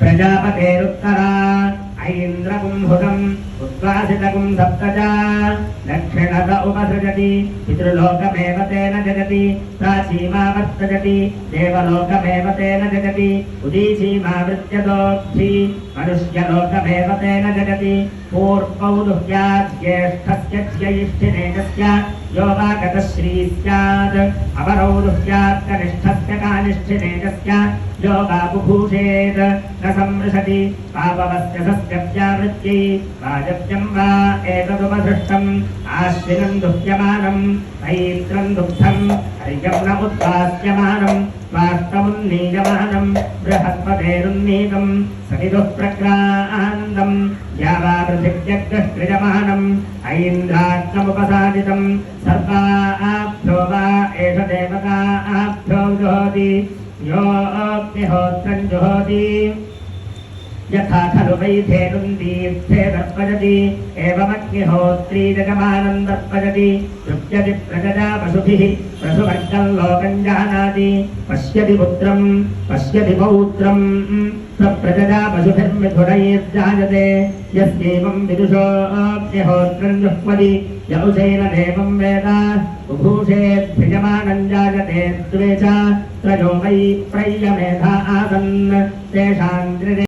ప్రజాపతేరుత్తరా ఐంద్ర उद्वासितकुम् सप्तच दक्षिणत उपसृजति, पितृलोकमेव तेन जगति, प्राचीमावर्तजति, देवलोकमेव तेन जगति मनुष्यलोकमेव तेन जगति ज्यैष्ठिनेकस्य यो वा गतश्री स्यात् अपरौदुह्यात् कनिष्ठस्य कानिष्ठिनेकस्य यो वा बुभूषेत् न पापवस्य सस्यव्यावृत्यै, राजव्यं वा एतदुपसृष्टम् आश्विनम् दुह्यमानम् ऐत्रम् दुग्धम् हर्यम् न उद्वास्यमानम् स्वाष्टमुन्नीयमानम् बृहस्पतेरुन्नीतम् सविदुः प्रक्रान्तम् या वा पृथिव्यग्रष्टृजमानम् ऐन्द्राग्नमुपसादितम् सर्वाभ्यो वा एष देवताभ्यो जुहोति योऽग्निहोत्रम् जुहोति यथा खलु वैधेनुन्दीर्थे दर्पयति एवमग्निहोत्री जगमानम् दर्पयति तृप्यति प्रजया पशुभिः पशुवर्गम् लोकम् जानाति, पश्यति पुत्रम्, पश्यति पौत्रम् स प्रजया पशुभिर्मिथुनैर्जायते यस्यैवम् विदुषोऽग्निहोत्रम् जुह्वति यौषेन देवम् वेद बुभूषेद्भिजमानम् जायते, द्वे च त्रयो वै प्रय्यमेधा आसन्, तेषाम्